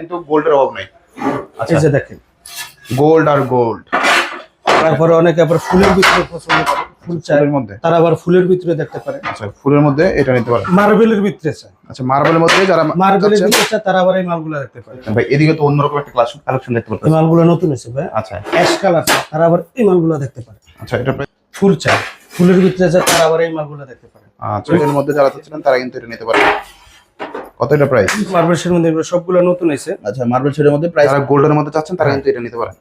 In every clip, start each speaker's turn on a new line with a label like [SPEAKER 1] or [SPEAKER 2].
[SPEAKER 1] কিন্তু গোল্ডের অভাব নেই। আচ্ছা।
[SPEAKER 2] এই যে দেখেন।
[SPEAKER 1] গোল্ড আর গোল্ড।
[SPEAKER 2] তারপরে অনেকে আবার ফুলের ভিতরে পছন্দ করে ফুল চায়।
[SPEAKER 1] ফুলের মধ্যে।
[SPEAKER 2] তারা আবার ফুলের ভিতরে দেখতে পারে।
[SPEAKER 1] আচ্ছা ফুলের মধ্যে এটা নিতে পারে
[SPEAKER 2] মার্বেলের ভিতরে চায়।
[SPEAKER 1] আচ্ছা মার্বেলের মধ্যে যারা
[SPEAKER 2] মার্বেলের ভিতরে চায় তারা আবার এই মালগুলো দেখতে পারে।
[SPEAKER 1] ভাই এদিকে তো অন্যরকম একটা ক্লাস কালেকশন দেখতে
[SPEAKER 2] এই
[SPEAKER 1] পাচ্ছেন
[SPEAKER 2] মালগুলো নতুন এসে ভাই।
[SPEAKER 1] আচ্ছা।
[SPEAKER 2] অ্যাশ কালার তারা আবার এই মালগুলো দেখতে পারে।
[SPEAKER 1] আচ্ছা এটা
[SPEAKER 2] ফুল চায়। ফুলের ভিতরে চায় তারা আবার এই মালগুলো দেখতে পারে।
[SPEAKER 1] আচ্ছা এর মধ্যে যারা চাচ্ছিলেন তারা কিন্তু এটা নিতে পারেন কত এটা প্রাইস
[SPEAKER 2] মার্বেলের মধ্যে সবগুলো নতুন এসে
[SPEAKER 1] আচ্ছা মার্বেল শেডের মধ্যে প্রাইস যারা গোল্ডের মধ্যে চাচ্ছেন তারা কিন্তু এটা নিতে পারেন।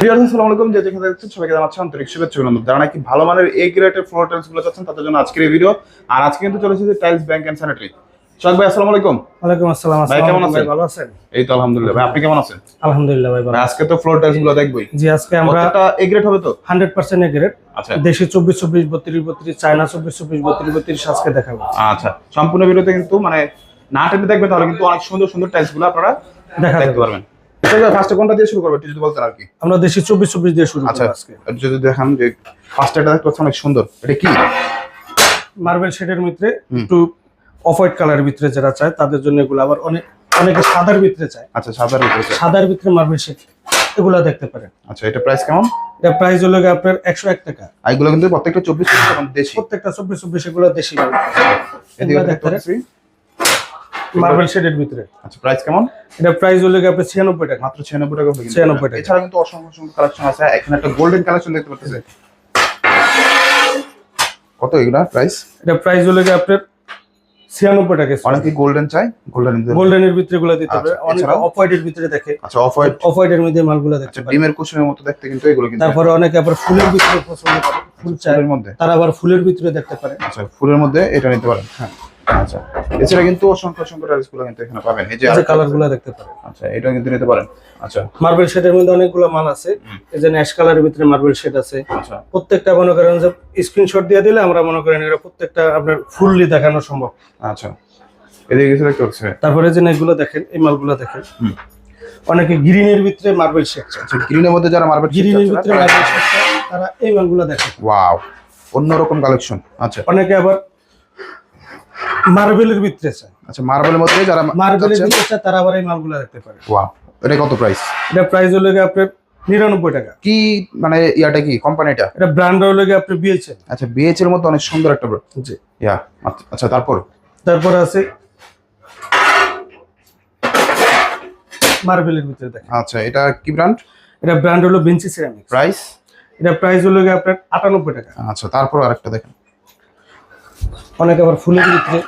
[SPEAKER 1] ভিউয়ার্স আসসালামু আলাইকুম। যে যেখানে দেখছেন সবাইকে জানাচ্ছি আন্তরিক শুভেচ্ছা অভিনন্দন। যারা নাকি ভালো মানের এ গ্রেডের ফ্লোর টাইলসগুলো চাচ্ছেন তাদের জন্য আজকের এই ভিডিও আর আজকে কিন্তু চলে এসেছে tiles bank and sanitary Sohag ভাই আসসালামু আলাইকুম।
[SPEAKER 2] ওয়ালাইকুম আসসালাম
[SPEAKER 1] ভাই, কেমন আছেন?
[SPEAKER 2] ভালো আছেন?
[SPEAKER 1] এই তো আলহামদুলিল্লাহ। ভাই আপনি কেমন আছেন?
[SPEAKER 2] আলহামদুলিল্লাহ ভাই ভালো
[SPEAKER 1] আজকে তো ফ্লোর টাইলসগুলো দেখবই।
[SPEAKER 2] জি আজকে আমরা
[SPEAKER 1] প্রত্যেকটা এ গ্রেড হবে তো? আচ্ছা।
[SPEAKER 2] দেশি চায়না আজকে দেখাবো।
[SPEAKER 1] আচ্ছা সম্পূর্ণ ভিডিওতে কিন্তু মানে না টেনে দেখবেন তাহলে কিন্তু অনেক সুন্দর সুন্দর টাইলসগুলো আপনারা
[SPEAKER 2] দেখা
[SPEAKER 1] দেখতে পারবেন। ফার্স্টে কোনটা দিয়ে শুরু করব একটু যদি বলতেন আর কি?
[SPEAKER 2] আমরা দেশি চব্বিশ চব্বিশ দিয়ে শুরু
[SPEAKER 1] আচ্ছা
[SPEAKER 2] করব আজকে।
[SPEAKER 1] একটু যদি দেখান যে ফার্স্ট এটা দেখতে অনেক সুন্দর। এটা কি?
[SPEAKER 2] মার্বেল শেডের ভিতরে একটু অফ হোয়াইট কালারের ভিতরে যারা চায় তাদের জন্য এগুলো আবার অনেক অনেকে সাদার ভিতরে চায়।
[SPEAKER 1] আচ্ছা সাদার উপরে
[SPEAKER 2] সাদার ভিতরে মার্বেল শেড এগুলো দেখতে পারেন।
[SPEAKER 1] আচ্ছা এটা প্রাইস কেমন?
[SPEAKER 2] এটা প্রাইস হলো আপনার একশো এক টাকা।
[SPEAKER 1] এগুলো কিন্তু প্রত্যেকটা চব্বিশ দেশি।
[SPEAKER 2] প্রত্যেকটা চব্বিশ চব্বিশ এগুলো দেশি। এগুলো
[SPEAKER 1] দেখতে
[SPEAKER 2] পারেন। মার্বেল শেডের ভিতরে।
[SPEAKER 1] আচ্ছা প্রাইস কেমন?
[SPEAKER 2] এটা প্রাইস হলো আপনার ছিয়ানব্বই টাকা।
[SPEAKER 1] মাত্র ছিয়ানব্বই টাকা গেছে।
[SPEAKER 2] 96 টাকা।
[SPEAKER 1] এছাড়া কিন্তু অসংখ্য অসংখ্য কালেকশন আছে। এখানে একটা গোল্ডেন কালেকশন দেখতে পাচ্ছেন। কত এগুলা প্রাইস
[SPEAKER 2] এটা প্রাইস হলো আপনার ছিয়ানব্বই টাকা।
[SPEAKER 1] অনেকে গোল্ডেন চাই গোল্ডেন
[SPEAKER 2] গোল্ডেনের ভিতরে। গুলো দিতে হবে
[SPEAKER 1] আচ্ছা,
[SPEAKER 2] অনেক
[SPEAKER 1] এছাড়াও?
[SPEAKER 2] অফ হোয়াইটের ভিতরে দেখে।
[SPEAKER 1] আচ্ছা অফ হোয়াইট
[SPEAKER 2] অফ হোয়াইটের মধ্যে মালগুলো দেখতে
[SPEAKER 1] আচ্ছা
[SPEAKER 2] পারে।
[SPEAKER 1] ডিমের কুশনের মতো দেখতে কিন্তু এগুলো কিন্তু।
[SPEAKER 2] তারপরে অনেকে আবার ফুলের ভিতরে পছন্দ করে ফুল
[SPEAKER 1] ফুলের মধ্যে।
[SPEAKER 2] তারা আবার ফুলের ভিতরে দেখতে পারে।
[SPEAKER 1] আচ্ছা ফুলের মধ্যে এটা নিতে পারেন।
[SPEAKER 2] হ্যাঁ।
[SPEAKER 1] আচ্ছা। এছাড়া কিন্তু অসংখ্য অসংখ্য টাইলসগুলো কিন্তু এখানে পাবেন। এই যে
[SPEAKER 2] কালারগুলো দেখতে পারে
[SPEAKER 1] আচ্ছা এটা কিন্তু নিতে পারেন। আচ্ছা।
[SPEAKER 2] মার্বেল শেডের মধ্যে অনেকগুলো মাল আছে। এই যে ন্যাশ কালারের ভিতরে মার্বেল শেড আছে।
[SPEAKER 1] আচ্ছা।
[SPEAKER 2] প্রত্যেকটা মনে করেন যে স্ক্রিনশট দিয়ে দিলে আমরা মনে করেন এটা প্রত্যেকটা আপনার ফুললি দেখানো সম্ভব।
[SPEAKER 1] আচ্ছা। এদিকে কিছু দেখতে পাচ্ছি।
[SPEAKER 2] তারপরে যে এগুলো দেখেন এই মালগুলো দেখেন। অনেকে গ্রিনের ভিতরে মার্বেল শেড
[SPEAKER 1] আচ্ছা গ্রিনের মধ্যে যারা মার্বেল
[SPEAKER 2] গ্রিনের ভিতরে মার্বেল শেড তারা এই মালগুলো দেখে।
[SPEAKER 1] ওয়াও অন্যরকম কালেকশন আচ্ছা।
[SPEAKER 2] অনেকে আবার মার্বেলের ভিতরে
[SPEAKER 1] আচ্ছা মার্বেলের মধ্যে যারা
[SPEAKER 2] মার্বেলের ভিতরে তারা আবার এই মালগুলো দেখতে পারে।
[SPEAKER 1] ওয়াও এটা কত প্রাইস
[SPEAKER 2] এটা প্রাইস হলো গিয়ে আপনার নিরানব্বই টাকা।
[SPEAKER 1] কি মানে ইয়াটা কি কোম্পানিটা
[SPEAKER 2] এটা? ব্র্যান্ড হলো গিয়ে আপনি বিয়েছেন
[SPEAKER 1] আচ্ছা বিএচ এর মধ্যে অনেক সুন্দর একটা
[SPEAKER 2] জি।
[SPEAKER 1] ইয়া আচ্ছা, তারপর?
[SPEAKER 2] তারপর আছে মার্বেলের ভিতরে দেখেন।
[SPEAKER 1] আচ্ছা এটা কি ব্র্যান্ড
[SPEAKER 2] এটা ব্র্যান্ড হলো বেঞ্চি সিরামিক্স
[SPEAKER 1] প্রাইস
[SPEAKER 2] এটা প্রাইস হলো গিয়ে আপনার আটানব্বই টাকা।
[SPEAKER 1] আচ্ছা তারপর আরেকটা দেখেন।
[SPEAKER 2] অনেকে আবার ফুলের ভিতরে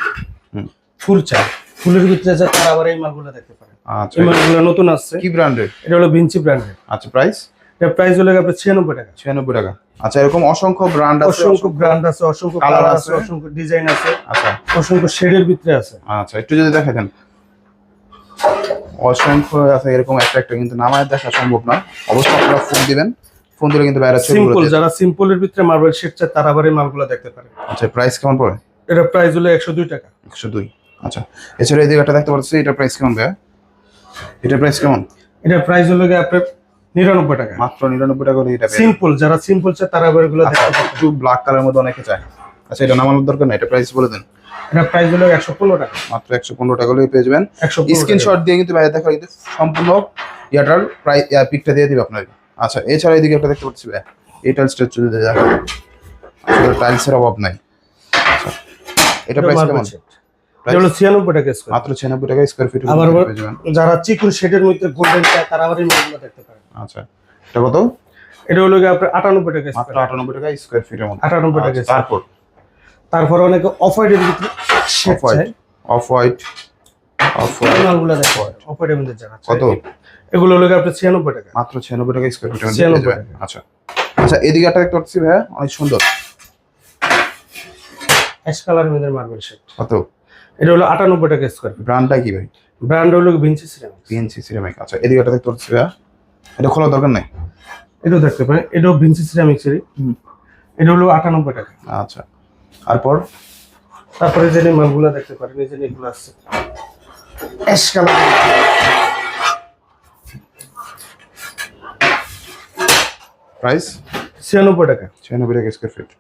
[SPEAKER 2] ফুল চায়। ফুলের ভিতরে চায় তারা আবার এই মালগুলো দেখতে পারে।
[SPEAKER 1] আচ্ছা
[SPEAKER 2] এই মালগুলো নতুন আসছে।
[SPEAKER 1] কি ব্র্যান্ডের
[SPEAKER 2] এটা হলো ভিঞ্চি ব্র্যান্ডের
[SPEAKER 1] আচ্ছা প্রাইস
[SPEAKER 2] এটা প্রাইস হলো আপনার ছিয়ানব্বই টাকা।
[SPEAKER 1] ছিয়ানব্বই টাকা। আচ্ছা এরকম অসংখ্য ব্র্যান্ড আছে
[SPEAKER 2] অসংখ্য ব্র্যান্ড আছে অসংখ্য কালার
[SPEAKER 1] আছে।
[SPEAKER 2] অসংখ্য ডিজাইন আছে
[SPEAKER 1] আচ্ছা।
[SPEAKER 2] অসংখ্য শেডের ভিতরে আছে।
[SPEAKER 1] আচ্ছা একটু যদি দেখাতেন অসংখ্য আছে এরকম একটা একটা কিন্তু নামায় দেখা সম্ভব না। অবশ্যই আপনারা ফোন দিবেন। ফোন দিলে কিন্তু বাইরে
[SPEAKER 2] সিম্পল যারা সিম্পলের ভিতরে মার্বেল শেড চায় তারা আবার এই মালগুলো দেখতে পারে।
[SPEAKER 1] আচ্ছা প্রাইস কেমন পড়ে?
[SPEAKER 2] এটা প্রাইস হলো একশো দুই টাকা।
[SPEAKER 1] একশো দুই। আচ্ছা এছাড়া এই দিকে দেখতে পাচ্ছি এটা প্রাইস কেমন ভাইয়া? এটা প্রাইস কেমন?
[SPEAKER 2] এটা প্রাইস হলো গিয়ে আপনার নিরানব্বই টাকা।
[SPEAKER 1] মাত্র নিরানব্বই টাকা করে এটা
[SPEAKER 2] সিম্পল যারা সিম্পল চায় তারা এগুলো
[SPEAKER 1] আচ্ছা, একটু ব্ল্যাক কালারের মধ্যে অনেকে চায়। আচ্ছা এটা নামানোর দরকার না এটা প্রাইস বলে দেন।
[SPEAKER 2] এটা প্রাইস হলো একশো পনেরো টাকা।
[SPEAKER 1] মাত্র একশো পনেরো টাকা হলেই পেয়ে যাবেন। স্ক্রিনশট দিয়ে কিন্তু বাইরে দেখা কিন্তু সম্পূর্ণ ইয়াটার প্রাইস পিকটা দিয়ে দিবে আপনাকে। আচ্ছা এছাড়া এদিকে একটা দেখতে পাচ্ছি ভাইয়া এই টাইলসটা যদি দেখা আসলে টাইলসের অভাব নাই। এটা প্রাইস কেমন?
[SPEAKER 2] এটা হলো ছিয়ানব্বই টাকা স্কোয়ার
[SPEAKER 1] মাত্র ছিয়ানব্বই টাকা স্কোয়ার ফিট
[SPEAKER 2] আবার যারা চিকুন শেডের মধ্যে গোল্ডেন চায় তারা আবার এই মালগুলো দেখতে পারে।
[SPEAKER 1] আচ্ছা এটা কত?
[SPEAKER 2] এটা হলো গিয়ে আপনার আটানব্বই টাকা
[SPEAKER 1] মাত্র। আটানব্বই টাকা স্কোয়ার ফিটের মধ্যে।
[SPEAKER 2] আটানব্বই টাকা
[SPEAKER 1] আচ্ছা, তারপর?
[SPEAKER 2] তারপরে অনেকে অফ হোয়াইটের ভিতরে
[SPEAKER 1] off white off white off white
[SPEAKER 2] দেখতে অফ হোয়াইটের মধ্যে যারা
[SPEAKER 1] কত?
[SPEAKER 2] এগুলো হলো গিয়ে আপনার ছিয়ানব্বই টাকা
[SPEAKER 1] মাত্র ছিয়ানব্বই টাকা স্কোয়ার ফিটের মধ্যে।
[SPEAKER 2] 96
[SPEAKER 1] পেয়ে যাবেন আচ্ছা। আচ্ছা এদিকে একটা দেখতে পাচ্ছি ভাইয়া অনেক সুন্দর।
[SPEAKER 2] অ্যাশ কালারের মধ্যে মার্বেল শেড
[SPEAKER 1] কত?
[SPEAKER 2] এটা হলো আটানব্বই টাকা স্কোয়ার
[SPEAKER 1] ব্র্যান্ডটা কি ভাই?
[SPEAKER 2] ব্র্যান্ড হলো ভিঞ্চি সিরামিক্স
[SPEAKER 1] পিএনসি সিরামিক আচ্ছা এদিকে একটা দেখতে পাচ্ছি এটা খোলার দরকার নাই?
[SPEAKER 2] এটাও দেখতে পারেন এটাও ভিঞ্চি সিরামিক্সেরই। এটা হলো আটানব্বই টাকা
[SPEAKER 1] আচ্ছা তারপর?
[SPEAKER 2] তারপরে যে মালগুলো দেখতে পারেন এই যে এগুলো আসছে অ্যাশ কালার।
[SPEAKER 1] প্রাইস
[SPEAKER 2] ছিয়ানব্বই টাকা
[SPEAKER 1] ছিয়ানব্বই টাকা স্কোয়ার ফিট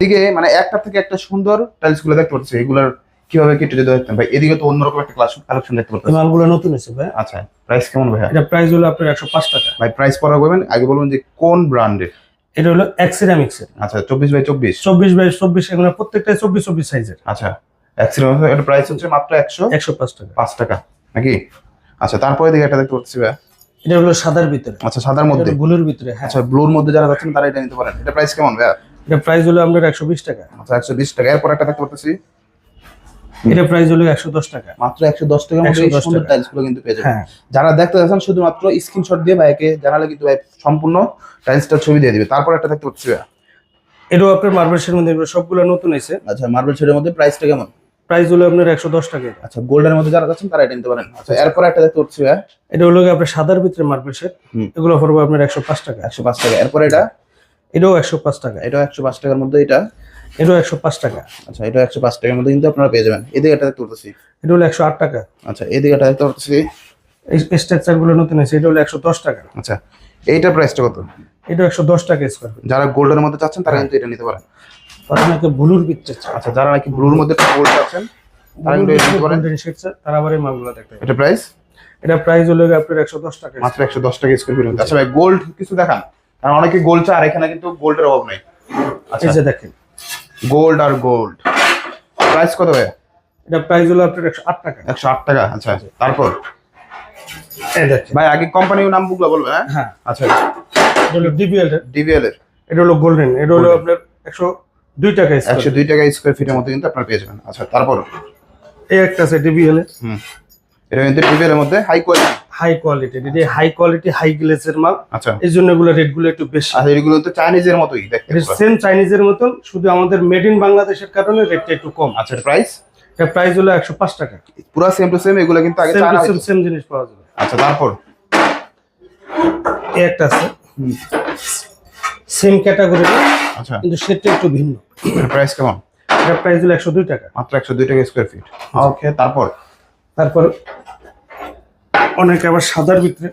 [SPEAKER 1] এদিকে মানে একটা থেকে একটা সুন্দর টাইলসগুলো দেখতে পাচ্ছি। এগুলার কীভাবে কেটে যদি দেখতেন ভাই এদিকে তো অন্যরকম একটা ক্লাস কালেকশন দেখতে
[SPEAKER 2] এই
[SPEAKER 1] পাচ্ছেন
[SPEAKER 2] মালগুলো নতুন এসে ভাই।
[SPEAKER 1] আচ্ছা প্রাইস কেমন ভাই
[SPEAKER 2] এটা প্রাইস হলো আপনার একশো পাঁচ টাকা।
[SPEAKER 1] ভাই প্রাইস পড়া বলবেন আগে বলবেন যে কোন ব্র্যান্ডের
[SPEAKER 2] এটা হলো এক্সিরামিক্সের
[SPEAKER 1] আচ্ছা চব্বিশ বাই চব্বিশ?
[SPEAKER 2] চব্বিশ বাই চব্বিশ এগুলো প্রত্যেকটাই চব্বিশ চব্বিশ সাইজের
[SPEAKER 1] আচ্ছা অ্যাক্সিডেন্ট এটা প্রাইস হচ্ছে মাত্র একশো
[SPEAKER 2] একশো পাঁচ টাকা।
[SPEAKER 1] পাঁচ টাকা নাকি? আচ্ছা তারপরে দিকে একটা দেখতে পাচ্ছি ভাই
[SPEAKER 2] এটা হলো সাদার ভিতরে।
[SPEAKER 1] আচ্ছা সাদার মধ্যে।
[SPEAKER 2] ব্লুর ভিতরে হ্যাঁ।
[SPEAKER 1] আচ্ছা ব্লুর মধ্যে যারা যাচ্ছেন তারা এটা নিতে পারেন। এটা প্রাইস কেমন ভাই
[SPEAKER 2] এটা প্রাইস হলো আপনার একশো বিশ টাকা।
[SPEAKER 1] আচ্ছা একশো বিশ টাকা। এরপর একটা দেখতে পাচ্ছি
[SPEAKER 2] এটা প্রাইস হলো একশো দশ টাকা।
[SPEAKER 1] মাত্র একশো দশ টাকার মধ্যে সুন্দর
[SPEAKER 2] টাকা।
[SPEAKER 1] টাইলসগুলো কিন্তু পেয়ে যাবেন।
[SPEAKER 2] হ্যাঁ।
[SPEAKER 1] যারা দেখতে চাচ্ছেন শুধুমাত্র স্ক্রিনশট দিয়ে ভাইকে জানালে কিন্তু ভাই সম্পূর্ণ টাইলসটার ছবি দিয়ে দিবে। তারপর একটা দেখতে পাচ্ছি।
[SPEAKER 2] এটাও আপনার মার্বেলসের মধ্যে সবগুলো নতুন এসে
[SPEAKER 1] আচ্ছা মার্বেল শেডের মধ্যে প্রাইসটা কেমন?
[SPEAKER 2] প্রাইস হলো আপনার একশো দশ টাকা।
[SPEAKER 1] আচ্ছা গোল্ডের মধ্যে যারা যাচ্ছেন তারা এটা নিতে পারেন। আচ্ছা এরপর একটা দেখতে পাচ্ছি
[SPEAKER 2] এটা হলো আপনার সাদার ভিতরে মার্বেল
[SPEAKER 1] শেড
[SPEAKER 2] এগুলো পড়বে আপনার একশো পাঁচ টাকা।
[SPEAKER 1] একশো পাঁচ টাকা। এরপর এটা
[SPEAKER 2] এটাও একশো পাঁচ টাকা।
[SPEAKER 1] এটাও একশো পাঁচ টাকার মধ্যে এটা?
[SPEAKER 2] এটাও একশো পাঁচ টাকা।
[SPEAKER 1] আচ্ছা এটা একশো পাঁচ টাকার মধ্যে কিন্তু আপনারা পেয়ে যাবেন। এদিকে একটা দেখতে
[SPEAKER 2] এটা হলো একশো আট টাকা।
[SPEAKER 1] আচ্ছা এদিকে একটা দেখতে পাচ্ছি
[SPEAKER 2] এই স্ট্রাকচারগুলো নতুন আছে এটা হলো একশো দশ টাকা।
[SPEAKER 1] আচ্ছা এইটার প্রাইসটা কত?
[SPEAKER 2] এটা একশো দশ টাকা স্কোয়ার ফিট
[SPEAKER 1] যারা গোল্ডের মধ্যে চাচ্ছেন তারা কিন্তু এটা নিতে পারেন।
[SPEAKER 2] আপনাকে ব্লুর ভিতরে চাই
[SPEAKER 1] আচ্ছা যারা নাকি ব্লুর মধ্যে গোল্ড চাচ্ছেন তারা কিন্তু এটা নিতে পারেন।
[SPEAKER 2] তারা আবার এই মালগুলো দেখতে
[SPEAKER 1] এটা প্রাইস
[SPEAKER 2] এটা প্রাইস হলো গিয়ে আপনার একশো দশ টাকা
[SPEAKER 1] মাত্র একশো দশ টাকা স্কোয়ার ফিট আচ্ছা ভাই গোল্ড কিছু দেখান। কারণ অনেকে গোল্ড চায় আর এখানে কিন্তু গোল্ডের অভাব নেই। আচ্ছা।
[SPEAKER 2] যে দেখেন
[SPEAKER 1] গোল্ড আর গোল্ড প্রাইস কত ভাই
[SPEAKER 2] এটা প্রাইস হলো আপনার একশো আট টাকা।
[SPEAKER 1] একশো আট টাকা আচ্ছা। তারপর? ভাই আগে কোম্পানির নামগুলো বলবে হ্যাঁ?
[SPEAKER 2] হ্যাঁ।
[SPEAKER 1] আচ্ছা।
[SPEAKER 2] এটা হলো ডিবিএল
[SPEAKER 1] ডিভিএল এর।
[SPEAKER 2] এটা হলো গোল্ডেন এটা হলো আপনার একশো দুই টাকা
[SPEAKER 1] একশো
[SPEAKER 2] স্কোয়ার
[SPEAKER 1] দুই টাকা স্কোয়ার ফিটের মধ্যে কিন্তু আপনারা পেয়ে যাবেন। আচ্ছা তারপর?
[SPEAKER 2] এই একটা আছে ডিবিএল
[SPEAKER 1] হুম। এটা কিন্তু ডিভিএল এর মধ্যে হাই কোয়ালিটি
[SPEAKER 2] হাই কোয়ালিটি এটা হাই কোয়ালিটি হাই গ্লেসের মাল
[SPEAKER 1] আচ্ছা।
[SPEAKER 2] এই জন্য এগুলো রেটগুলো একটু বেশি।
[SPEAKER 1] আচ্ছা এগুলো তো চাইনিজের মতোই
[SPEAKER 2] সেম চাইনিজের মতন শুধু আমাদের মেড ইন বাংলাদেশের কারণে রেটটা একটু কম।
[SPEAKER 1] আচ্ছা প্রাইস
[SPEAKER 2] এটা প্রাইস হলো একশো পাঁচ টাকা।
[SPEAKER 1] পুরো সেম টু সেম এগুলো কিন্তু আগে
[SPEAKER 2] সেম সেম সেম জিনিস পাওয়া যাবে।
[SPEAKER 1] আচ্ছা তারপর?
[SPEAKER 2] এই একটা আছে। সেম ক্যাটাগরির
[SPEAKER 1] আচ্ছা।
[SPEAKER 2] কিন্তু সেটটা একটু ভিন্ন।
[SPEAKER 1] প্রাইস কেমন?
[SPEAKER 2] এটা প্রাইস হলো একশো দুই টাকা।
[SPEAKER 1] মাত্র একশো দুই টাকা স্কোয়ার ফিট ওকে তারপর?
[SPEAKER 2] তারপর অনেকে আবার সাদার ভিতরে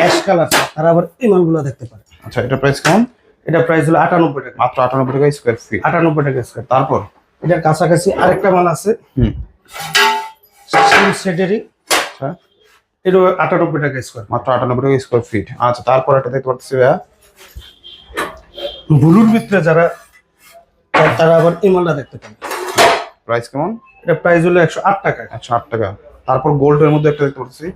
[SPEAKER 2] অ্যাশ কালার তারা আবার এই মালগুলো দেখতে পারে।
[SPEAKER 1] আচ্ছা এটা প্রাইস কেমন?
[SPEAKER 2] এটা প্রাইস হলো আটানব্বই টাকা।
[SPEAKER 1] মাত্র আটানব্বই টাকা স্কোয়ার ফিট
[SPEAKER 2] আটানব্বই টাকা স্কোয়ার
[SPEAKER 1] তারপর?
[SPEAKER 2] এটার কাছাকাছি আরেকটা মাল আছে।
[SPEAKER 1] হুম।
[SPEAKER 2] সেম সেটেরই
[SPEAKER 1] আচ্ছা।
[SPEAKER 2] এটা আটানব্বই টাকা স্কোয়ার
[SPEAKER 1] মাত্র আটানব্বই টাকা স্কোয়ার ফিট আচ্ছা তারপর একটা দেখতে পাচ্ছি ভাইয়া।
[SPEAKER 2] ব্লুর ভিতরে যারা তারা আবার এই মালটা দেখতে পাবে।
[SPEAKER 1] প্রাইস কেমন?
[SPEAKER 2] এটা প্রাইস হলো একশো আট টাকা।
[SPEAKER 1] একশো আট টাকা। তারপর গোল্ডের মধ্যে একটা দেখতে পাচ্ছি।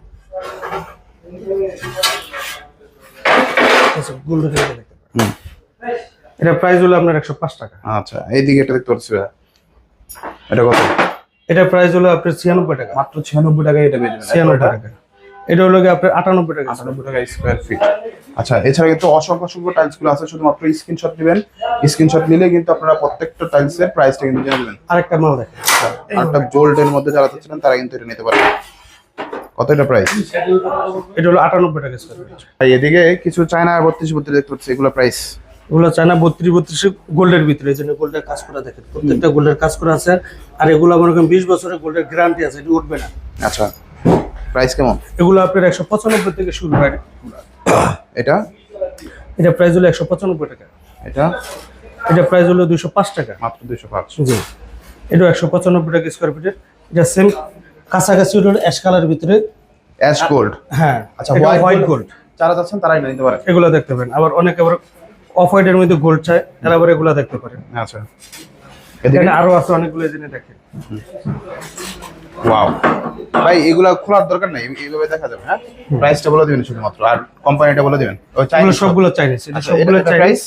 [SPEAKER 2] দেখতে এটা প্রাইস হলো আপনার একশো পাঁচ টাকা।
[SPEAKER 1] আচ্ছা এইদিকে এটা দেখতে পাচ্ছি এটা কত?
[SPEAKER 2] এটা প্রাইস হলো আপনার ছিয়ানব্বই টাকা।
[SPEAKER 1] মাত্র ছিয়ানব্বই টাকা এটা
[SPEAKER 2] ছিয়ানব্বই টাকা। এটা হলো গিয়ে আপনার আটানব্বই টাকা।
[SPEAKER 1] আটানব্বই টাকা স্কোয়ার ফিট আচ্ছা এছাড়া কিন্তু অসংখ্য অসংখ্য টাইলসগুলো আছে শুধুমাত্র স্ক্রিনশট দিবেন স্ক্রিনশট নিলে কিন্তু আপনারা প্রত্যেকটা টাইলস এর প্রাইসটা কিন্তু জেনে নেবেন।
[SPEAKER 2] আরেকটা মাল দেখেন।
[SPEAKER 1] আর একটা গোল্ডের মধ্যে যারা চাচ্ছিলেন তারা কিন্তু এটা নিতে পারেন। কত এটা প্রাইস
[SPEAKER 2] এটা হলো আটানব্বই টাকা স্কোয়ার ফিট
[SPEAKER 1] ভাই এদিকে কিছু চায়না বত্রিশ বত্রিশ দেখতে পাচ্ছি এগুলো প্রাইস
[SPEAKER 2] এগুলো চায়না বত্রিশ বত্রিশ গোল্ডের ভিতরে এই জন্য গোল্ডের কাজ করা দেখেন। প্রত্যেকটা গোল্ডের কাজ করা আছে আর এগুলো মনে করেন বিশ বছরের গোল্ডের গ্যারান্টি আছে এটা উঠবে না।
[SPEAKER 1] আচ্ছা প্রাইস কেমন?
[SPEAKER 2] এগুলো আপনার একশো পঁচানব্বই থেকে শুরু হয়।
[SPEAKER 1] এটা?
[SPEAKER 2] এটা প্রাইস হলো একশো পঁচানব্বই টাকা।
[SPEAKER 1] এটা?
[SPEAKER 2] এটা প্রাইস হলো দুশো পাঁচ টাকা।
[SPEAKER 1] মাত্র দুশো পাঁচ।
[SPEAKER 2] জি। এটা একশো পঁচানব্বই টাকা স্কোয়ার ফিটের এটা সেম কাছাকাছি হলো অ্যাশ কালারের ভিতরে।
[SPEAKER 1] অ্যাশ গোল্ড
[SPEAKER 2] হ্যাঁ।
[SPEAKER 1] আচ্ছা হোয়াইট
[SPEAKER 2] হোয়াইট
[SPEAKER 1] গোল্ড যারা চাচ্ছেন তারাই নিতে পারেন
[SPEAKER 2] এগুলো দেখতে পারেন। আবার অনেকে আবার অফ হোয়াইটের মধ্যে গোল্ড চায় তারা আবার এগুলো দেখতে পারেন।
[SPEAKER 1] আচ্ছা।
[SPEAKER 2] এখানে আরও আছে অনেকগুলো জেনে দেখেন।
[SPEAKER 1] ওয়াও ভাই এগুলা খোলার দরকার নেই এইভাবে দেখা যাবে হ্যাঁ? প্রাইসটা বলে দিবেন শুধুমাত্র আর কোম্পানিটা বলে দিবেন। ওই চাইনিজ
[SPEAKER 2] সবগুলো চাইনিজ এটা
[SPEAKER 1] আচ্ছা
[SPEAKER 2] সবগুলো চাইনিজ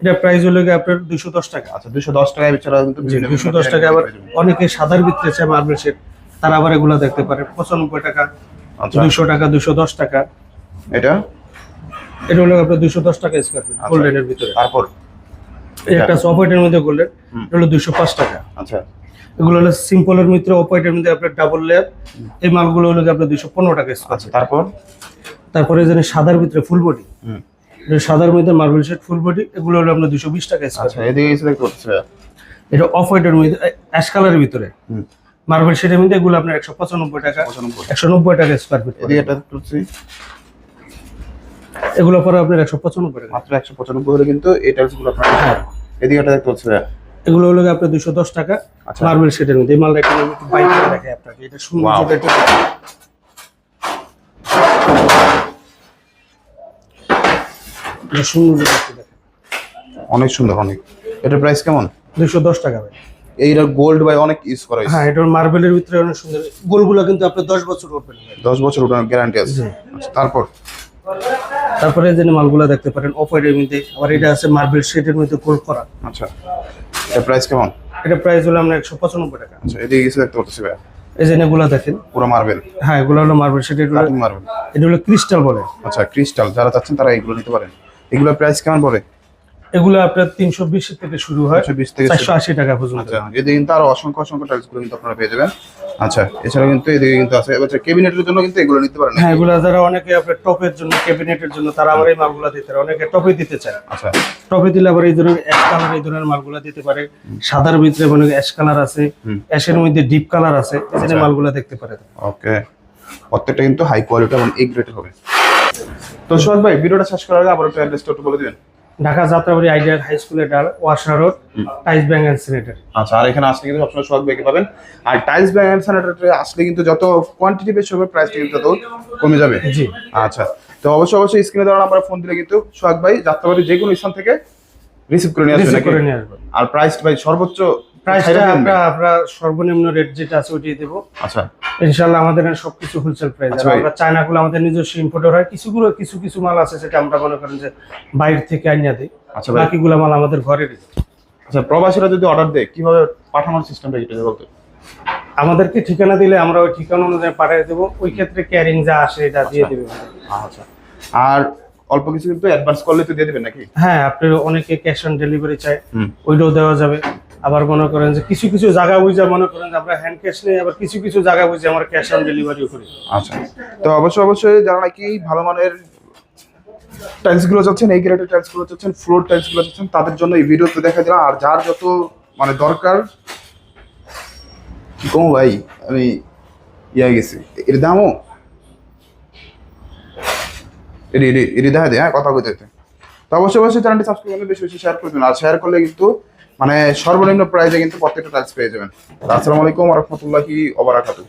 [SPEAKER 2] এটা প্রাইস হলো গিয়ে আপনার দুশো দশ টাকা।
[SPEAKER 1] আচ্ছা দুশো দশ টাকায় এছাড়া কিন্তু বিভিন্ন
[SPEAKER 2] দুশো
[SPEAKER 1] বিভিন্ন
[SPEAKER 2] দশ টাকা আবার অনেকে সাদার ভিতরে চায় মার্বেল সেট তারা আবার এগুলো দেখতে পারে। পঁচানব্বই টাকা
[SPEAKER 1] আচ্ছা।
[SPEAKER 2] দুশো টাকা দুশো দশ টাকা।
[SPEAKER 1] এটা?
[SPEAKER 2] এটা হলো আপনার দুশো দশ টাকা স্কোয়ার ফিট। গোল্ডেনের ভিতরে।
[SPEAKER 1] তারপর?
[SPEAKER 2] এই একটা সফটওয়্যারের মধ্যে গোল্ডেন এটা হলো দুশো পাঁচ টাকা।
[SPEAKER 1] আচ্ছা।
[SPEAKER 2] এগুলো হলো সিম্পলের ভিতরে অপারেটের মধ্যে আপনার ডাবল লেয়ার এই মালগুলো হলো আপনার দুশো পনেরো টাকা
[SPEAKER 1] আচ্ছা তারপর?
[SPEAKER 2] তারপরে যেন সাদার ভিতরে ফুল বডি
[SPEAKER 1] হুম।
[SPEAKER 2] সাদার মধ্যে মার্বেল সেট ফুল বডি এগুলো হলো আপনার দুশো বিশ টাকা
[SPEAKER 1] আচ্ছা এদিকে পাচ্ছি
[SPEAKER 2] এটা অফ হোয়াইটের মধ্যে অ্যাশ কালারের ভিতরে।
[SPEAKER 1] হুম।
[SPEAKER 2] মার্বেল সেটের মধ্যে এগুলো আপনার একশো পঁচানব্বই টাকা একশো নব্বই টাকা স্কোয়ার ফিট এগুলো পরে আপনার একশো পঁচানব্বই টাকা।
[SPEAKER 1] মাত্র একশো পঁচানব্বই হলে কিন্তু এটা হ্যাঁ। এদিকে দেখতে পাচ্ছি
[SPEAKER 2] এগুলো হলো আপনার দুশো দশ টাকা
[SPEAKER 1] আচ্ছা।
[SPEAKER 2] মার্বেল শেডের মধ্যে। এই মালটা একটু বাইক করে দেখাই আপনাকে। এটা একটু
[SPEAKER 1] অনেক সুন্দর অনেক। এটার প্রাইস কেমন?
[SPEAKER 2] দুশো দশ টাকা ভাই।
[SPEAKER 1] এইটা গোল্ড অনেক ইউজ করা হয়েছে।
[SPEAKER 2] হ্যাঁ এটা মার্বেলের ভিতরে অনেক সুন্দর। গোলগুলো কিন্তু আপনার দশ বছর
[SPEAKER 1] দশ বছর গ্যারান্টি আছে। আচ্ছা, তারপর?
[SPEAKER 2] তারপরে যে মালগুলো দেখতে পারেন অফারের মধ্যে। আবার এটা আছে মার্বেল শেডের মধ্যে কোল করা।
[SPEAKER 1] আচ্ছা। এটা প্রাইস কেমন?
[SPEAKER 2] এটা প্রাইস হলো আমরা একশো পঁচানব্বই টাকা।
[SPEAKER 1] আচ্ছা এদিকে কিছু দেখতে পাচ্ছি ভাই
[SPEAKER 2] এই যে এগুলো দেখেন।
[SPEAKER 1] পুরো মার্বেল
[SPEAKER 2] হ্যাঁ এগুলো হলো মার্বেল শেড এগুলো
[SPEAKER 1] মার্বেল
[SPEAKER 2] এটা হলো ক্রিস্টাল বলে।
[SPEAKER 1] আচ্ছা ক্রিস্টাল যারা চাচ্ছেন তারা এগুলো নিতে পারেন। এগুলোর প্রাইস কেমন পড়ে?
[SPEAKER 2] এগুলো আপনার তিনশো বিশ থেকে শুরু হয়
[SPEAKER 1] একশো বিশ থেকে
[SPEAKER 2] চারশো আশি টাকা পর্যন্ত।
[SPEAKER 1] আচ্ছা এদিকে কিন্তু আরও অসংখ্য অসংখ্য টাইলসগুলো কিন্তু আপনারা পেয়ে যাবেন। আচ্ছা এছাড়া কিন্তু এদিকে কিন্তু আছে আচ্ছা ক্যাবিনেটের জন্য কিন্তু এগুলো নিতে পারেন
[SPEAKER 2] হ্যাঁ এগুলো যারা অনেকে আপনার টপের জন্য ক্যাবিনেটের জন্য তারা আবার এই মালগুলো দিতে পারে। অনেকে টপে দিতে চায়।
[SPEAKER 1] আচ্ছা।
[SPEAKER 2] টপে দিলে আবার এই ধরনের অ্যাশ কালার এই ধরনের মালগুলো দিতে পারে। সাদার ভিতরে মানে অ্যাশ কালার আছে অ্যাশের মধ্যে ডিপ কালার আছে এই
[SPEAKER 1] আচ্ছা।
[SPEAKER 2] মালগুলো দেখতে পারে।
[SPEAKER 1] ওকে। প্রত্যেকটা কিন্তু হাই কোয়ালিটি এবং এ গ্রেড হবে। তো সোহাগ ভাই ভিডিওটা শেষ করার আগে আবার একটু অ্যাড্রেসটা একটু বলে দিবেন?
[SPEAKER 2] ঢাকা যাত্রাবাড়ি আইডিয়াল হাই স্কুলের ডাল ওয়াশা road tiles bank and sanitary
[SPEAKER 1] আচ্ছা আর এখানে আসলে কিন্তু সবসময় সোহাগ ভাইকে পাবেন। আর টাইলস ব্যাং এন্ড সেনেটারে আসলে কিন্তু যত কোয়ান্টিটি বেশি হবে প্রাইসটা কিন্তু তত কমে যাবে।
[SPEAKER 2] জি।
[SPEAKER 1] আচ্ছা তো অবশ্যই অবশ্যই স্ক্রিনে দেওয়া আমরা ফোন দিলে কিন্তু সোহাগ ভাই যাত্রাবাড়ি যে কোনো স্থান থেকে রিসিভ করে নিয়ে আসবে
[SPEAKER 2] করে নিয়ে আসব।
[SPEAKER 1] আর প্রাইস ভাই সর্বোচ্চ
[SPEAKER 2] প্রাইসটা আমরা আমরা সর্বনিম্ন রেট যেটা আছে ওইটাই দেবো।
[SPEAKER 1] আচ্ছা।
[SPEAKER 2] আমাদের সবকিছু হোলসেল প্রাইস
[SPEAKER 1] আচ্ছা ভাই।
[SPEAKER 2] আমরা চায়নাগুলো আমাদের নিজস্ব ইম্পোর্টার হয়। কিছুগুলো কিছু কিছু মাল আছে সেটা আমরা মনে করেন যে বাইরে থেকে আনিয়া দিই।
[SPEAKER 1] আচ্ছা
[SPEAKER 2] বাকিগুলো মাল আমাদের
[SPEAKER 1] আচ্ছা প্রবাসীরা যদি অর্ডার দেয় কীভাবে পাঠানোর সিস্টেমটা বলতে?
[SPEAKER 2] আমাদেরকে ঠিকানা দিলে আমরা ওই ঠিকানা অনুযায়ী পাঠিয়ে দেবো। ওই ক্ষেত্রে ক্যারিং যা আসে এটা দিয়ে দেবে।
[SPEAKER 1] আচ্ছা। আর অল্প কিছু কিন্তু অ্যাডভান্স করলে তো দিয়ে দেবেন নাকি?
[SPEAKER 2] হ্যাঁ আপনি অনেকে ক্যাশ অন ডেলিভারি চায়। ওইটাও দেওয়া যাবে। আবার মনে করেন যে কিছু কিছু জায়গা বুঝে মনে করেন যে আমরা হ্যান্ড ক্যাশ নেই আবার কিছু কিছু জায়গা বুঝে আমরা ক্যাশ অন ডেলিভারিও করি।
[SPEAKER 1] আচ্ছা। তো অবশ্যই অবশ্যই যারা নাকি ভালো মানের টাইলসগুলো চাচ্ছেন এই গ্রেডের টাইলসগুলো চাচ্ছেন ফ্লোর টাইলসগুলো চাচ্ছেন, তাদের জন্য এই ভিডিওতে দেখা দিলাম আর যার যত মানে দরকার, কি কমো ভাই? আমি ইয়ে গেছি। এর দামও? এটি এটি দেখা যায় হ্যাঁ কথা হইতে। তো অবশ্যই অবশ্যই চ্যানেলটি সাবস্ক্রাইব করলে বেশি বেশি শেয়ার করবেন, আর শেয়ার করলে কিন্তু মানে সর্বনিম্ন প্রাইসে কিন্তু প্রত্যেকটা টাইলস পেয়ে যাবেন। আসসালামু আলাইকুম রহমতুল্লাহি ওবারাকাতুহ